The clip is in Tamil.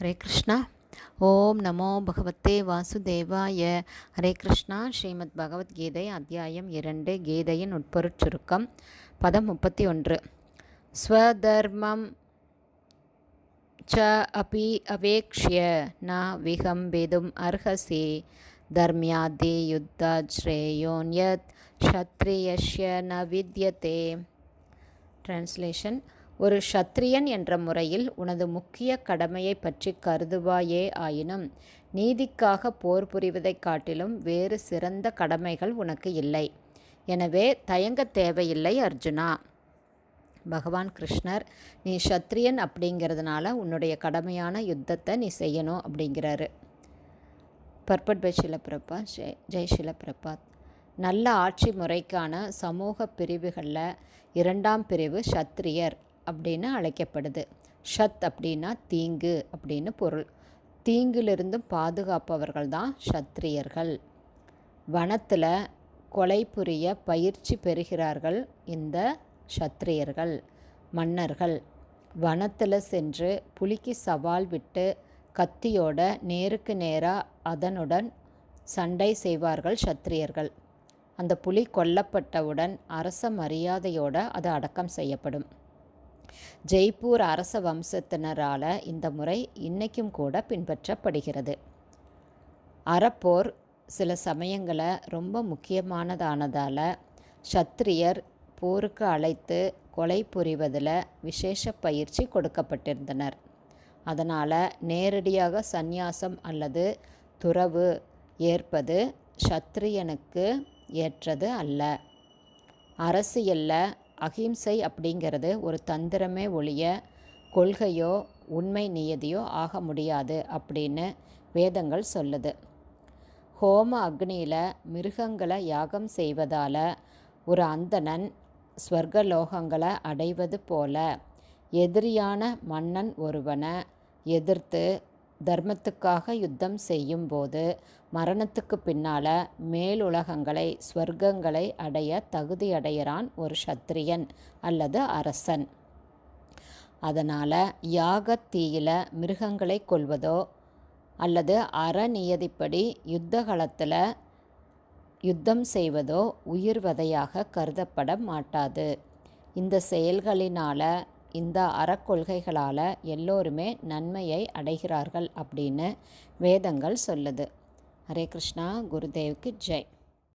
ஹரே கிருஷ்ணா. ஓம் நமோ பகவத்தே வாசுதேவாய. ஹரே கிருஷ்ணா ஸ்ரீமத் பகவத்கீதை அத்தியாயம் இரண்டு கீதையின் உட்பொருட் சுருக்கம் பதம் முப்பத்தி ஒன்று ஸ்வதர்மம் ச அபி அவேக்ஷிய ந விகம்பேதும் அர்ஹசி. தர்மியாதி யுத்தாஜ்ரேயோன்யத் ஷத்ரியஷ்ய ந வித்யதே. டிரான்ஸ்லேஷன் ஒரு ஷத்ரியன் என்ற முறையில் உனது முக்கிய கடமையை பற்றி கருதுவாயே ஆயினும் நீதிக்காக போர் புரிவதைக் காட்டிலும் வேறு சிறந்த கடமைகள் உனக்கு இல்லை. எனவே தயங்க தேவையில்லை அர்ஜுனா. பகவான் கிருஷ்ணர் நீ ஷத்ரியன் அப்படிங்கிறதுனால உன்னுடைய கடமையான யுத்தத்தை நீ செய்யணும் அப்படிங்கிறாரு. பர்பட் பை ஷிலப்பிரபாத் ஜெய் ஜெய் ஷிலப்பிரபாத் நல்ல ஆட்சி முறைக்கான சமூக பிரிவுகளில் இரண்டாம் பிரிவு சத்திரியர் அப்படின்னு அழைக்கப்படுது. ஷத் அப்படின்னா தீங்கு அப்படின்னு பொருள். தீங்கிலிருந்தும் பாதுகாப்பவர்கள் தான் சத்திரியர்கள் வனத்தில் கொலை புரிய பயிற்சி பெறுகிறார்கள் இந்த சத்திரியர்கள் மன்னர்கள். வனத்தில் சென்று புலிக்கு சவால் விட்டு கத்தியோட நேருக்கு நேராக அதனுடன் சண்டை செய்வார்கள் சத்திரியர்கள் அந்த புலி கொல்லப்பட்டவுடன் அரச மரியாதையோடு அது அடக்கம் செய்யப்படும். ஜெய்ப்பூர் அரச வம்சத்தினரால் இந்த முறை இன்றைக்கும் கூட பின்பற்றப்படுகிறது. அறப்போர் சில சமயங்களை ரொம்ப முக்கியமானதானதால் சத்திரியர் போருக்கு அழைத்து கொலை புரிவதில் விசேஷ பயிற்சி கொடுக்கப்பட்டிருந்தனர். அதனால் நேரடியாக சந்நியாசம் அல்லது துறவு ஏற்பது சத்திரியனுக்கு ஏற்றது அல்ல. அரசியலில் அகிம்சை அப்படிங்கிறது ஒரு தந்திரமே ஒழிய கொள்கையோ உண்மை நியதியோ ஆக முடியாது அப்படின்னு வேதங்கள் சொல்லுது. ஹோம அக்னியில் மிருகங்களை யாகம் செய்வதால் ஒரு அந்தணன் ஸ்வர்கலோகங்களை அடைவது போல எதிரியான மன்னன் ஒருவனை எதிர்த்து தர்மத்துக்காக யுத்தம் செய்யும்போது மரணத்துக்கு பின்னால் மேலுலகங்களை ஸ்வர்க்கங்களை அடைய தகுதியடைகிறான் ஒரு சத்திரியன் அல்லது அரசன். அதனால் யாகத்தீயில் மிருகங்களை கொள்வதோ அல்லது அறநியதிப்படி யுத்த காலத்தில் யுத்தம் செய்வதோ உயிர்வதையாக கருதப்பட மாட்டாது. இந்த செயல்களினால் இந்த அறக்கொள்கைகளால் எல்லோருமே நன்மையை அடைகிறார்கள் அப்படின்னு வேதங்கள் சொல்லுது. ஹரே கிருஷ்ணா குருதேவுக்கு ஜெய்.